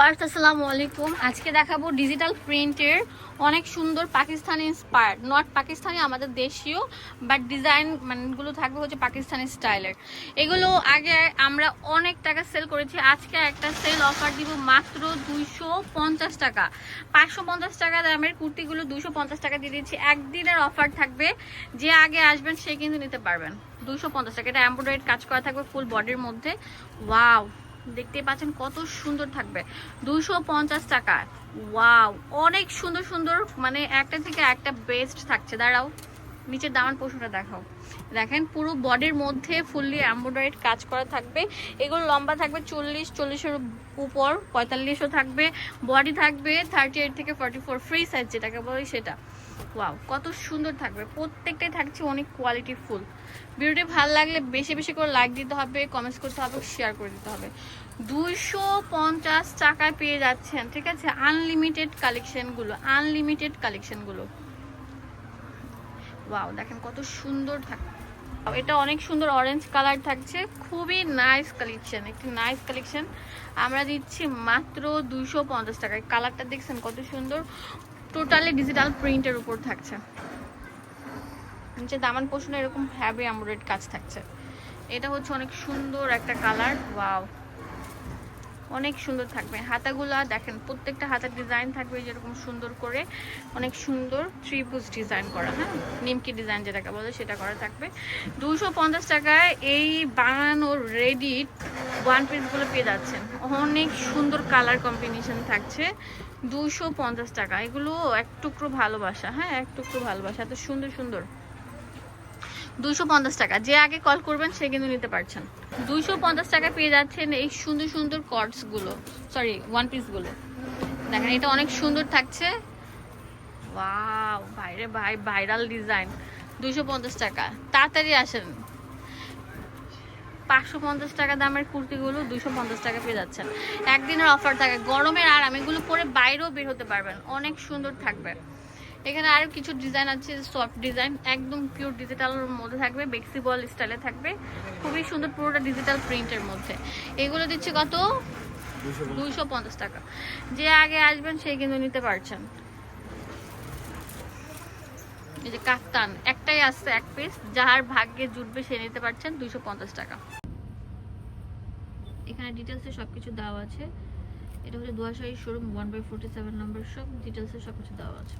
Viewers, আসসালামু আলাইকুম। আজকে দেখাবো ডিজিটাল প্রিন্টের অনেক সুন্দর পাকিস্তানি ইন্সপায়ার্ড নট পাকিস্তানি, আমাদের দেশীয় বাট ডিজাইন মানেগুলো থাকবে হচ্ছে পাকিস্তানি স্টাইলের এগুলো আগে আমরা অনেক টাকা সেল করেছি, আজকে একটা সেল অফার দিব মাত্র দুইশো পঞ্চাশ টাকা। পাঁচশো পঞ্চাশ টাকা দামের কুর্তিগুলো দুশো পঞ্চাশ টাকা দিয়ে দিচ্ছি। একদিনের অফার থাকবে, যে আগে আসবেন সে কিন্তু নিতে পারবেন। দুশো পঞ্চাশ টাকা, এটা এম্ব্রয়ডারি কাজ করা থাকবে ফুল বডির মধ্যে। ওয়াও দেখতেই পাচ্ছেন কত সুন্দর থাকবে। দুশো পঞ্চাশ টাকা। ওয়াও, অনেক সুন্দর সুন্দর মানে একটা থেকে একটা বেস্ট থাকছে। দাঁড়াও। নিচের দামান পশুটা দেখাও। দেখেন, পুরো বডির মধ্যে ফুললি এম্ব্রয়ডারিড কাজ করা থাকবে। এগুলো লম্বা থাকবে চল্লিশ, চল্লিশের উপর, পঁয়তাল্লিশও থাকবে বডি থাকবে থার্টি এইট থেকে ফর্টি ফোর ফ্রি সাইজ যেটাকে বলি সেটা। ওয়াও কত সুন্দর থাকবে। প্রত্যেকটাই থাকছে অনেক কোয়ালিটি ফুল। ভিডিওটি ভালো লাগলে বেশি বেশি করে লাইক দিতে হবে কমেন্টস করতে হবে শেয়ার করে দিতে হবে। দুইশো পঞ্চাশ টাকায় পেয়ে যাচ্ছেন, ঠিক আছে? আনলিমিটেড কালেকশনগুলো আনলিমিটেড কালেকশনগুলো ওয়াও দেখেন কত সুন্দর থাকে এটা অনেক সুন্দর অরেঞ্জ কালার থাকছে। খুবই নাইস কালেকশন একটি নাইস কালেকশন আমরা দিচ্ছি মাত্র দুইশো পঞ্চাশ টাকায়। কালারটা দেখছেন কত সুন্দর। টোটালি ডিজিটাল প্রিন্টের উপর থাকছে। নিচে দামান পোষণে এরকম হ্যাভি এমব্রয়েড কাজ থাকছে। এটা হচ্ছে অনেক সুন্দর একটা কালার ওয়াও অনেক সুন্দর থাকবে। হাতাগুলা দেখেন, প্রত্যেকটা হাতার ডিজাইন থাকবে যেরকম সুন্দর করে, অনেক সুন্দর ত্রিভুজ ডিজাইন করা হ্যাঁ? নিমকি ডিজাইন যেটাকে বলে সেটা করা থাকবে। দুশো পঞ্চাশ টাকায় এই বানানো রেডি ওয়ান পিসগুলো পেয়ে যাচ্ছেন। অনেক সুন্দর কালার কম্বিনেশন থাকছে। দুশো পঞ্চাশ টাকা, এগুলো এক টুকরো ভালোবাসা হ্যাঁ? এক টুকরো ভালোবাসা, এত সুন্দর সুন্দর। দুইশো পঞ্চাশ টাকা। যে আগে কল করবেন, সে কিন্তু নিতে পারছেন। দুইশো পঞ্চাশ টাকা পেয়ে যাচ্ছেন এই সুন্দর সুন্দর কর্ডসগুলো সরি ওয়ান পিসগুলো দেখেন, এটা অনেক সুন্দর থাকছে। ওয়াও বাইরে ভাই ভাইরাল ডিজাইন দুইশো পঞ্চাশ টাকা। তাড়াতাড়ি আসেন। পাঁচশো পঞ্চাশ টাকা দামের কুর্তিগুলো দুশো পঞ্চাশ টাকা পেয়ে যাচ্ছেন। একদিনের অফার থাকে। গরমের আরাম, এগুলো পরে বাইরেও বের হতে পারবেন। অনেক সুন্দর থাকবে। এখানে আরও কিছু ডিজাইন আছে সফট ডিজাইন একদম পিওর ডিজিটালের মধ্যে থাকবে বেক্সিবল স্টাইলে থাকবে। খুবই সুন্দর পুরোটা ডিজিটাল প্রিন্টের মধ্যে। এগুলো দিচ্ছে কত? দুইশো পঞ্চাশ টাকা। যে আগে আসবেন, সে কিন্তু নিতে পারছেন। এই যে কাপ্তান একটাই আসছে এক পিস যার ভাগ্যে জুটবে, সে নিতে পারছেন দুইশো পঞ্চাশ টাকা। এখানে ডিটেলসে সবকিছু দেওয়া আছে। এটা হচ্ছে Duashahi showroom one by forty seven number সব ডিটেলসে সবকিছু দেওয়া আছে।